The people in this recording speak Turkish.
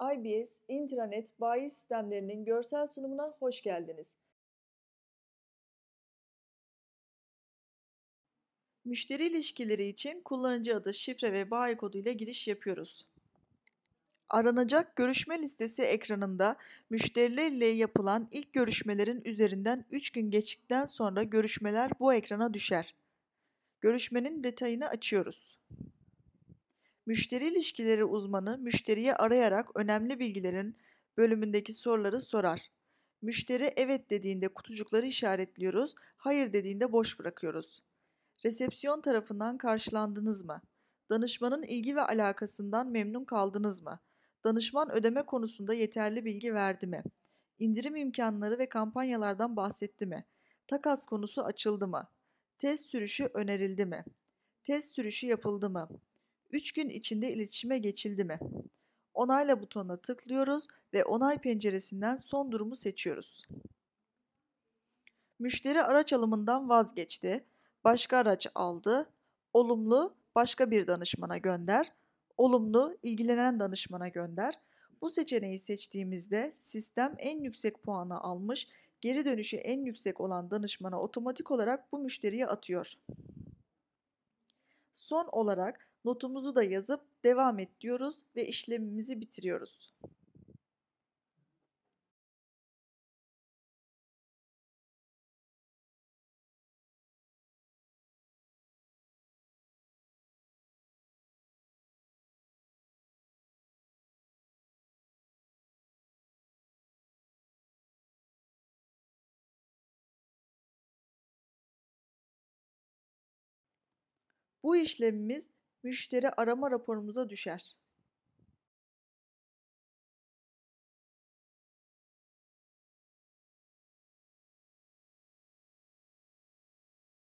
IBS intranet bayi sistemlerinin görsel sunumuna hoş geldiniz. Müşteri ilişkileri için kullanıcı adı, şifre ve bayi kodu ile giriş yapıyoruz. Aranacak görüşme listesi ekranında müşterilerle yapılan ilk görüşmelerin üzerinden 3 gün geçtikten sonra görüşmeler bu ekrana düşer. Görüşmenin detayını açıyoruz. Müşteri ilişkileri uzmanı müşteriyi arayarak önemli bilgilerin bölümündeki soruları sorar. Müşteri evet dediğinde kutucukları işaretliyoruz, hayır dediğinde boş bırakıyoruz. Resepsiyon tarafından karşılandınız mı? Danışmanın ilgi ve alakasından memnun kaldınız mı? Danışman ödeme konusunda yeterli bilgi verdi mi? İndirim imkanları ve kampanyalardan bahsetti mi? Takas konusu açıldı mı? Test sürüşü önerildi mi? Test sürüşü yapıldı mı? 3 gün içinde iletişime geçildi mi? Onayla butonuna tıklıyoruz ve onay penceresinden son durumu seçiyoruz. Müşteri araç alımından vazgeçti, başka araç aldı, olumlu başka bir danışmana gönder, olumlu ilgilenen danışmana gönder. Bu seçeneği seçtiğimizde sistem en yüksek puanı almış, geri dönüşü en yüksek olan danışmana otomatik olarak bu müşteriyi atıyor. Son olarak notumuzu da yazıp devam et diyoruz ve işlemimizi bitiriyoruz. Bu işlemimiz müşteri arama raporumuza düşer.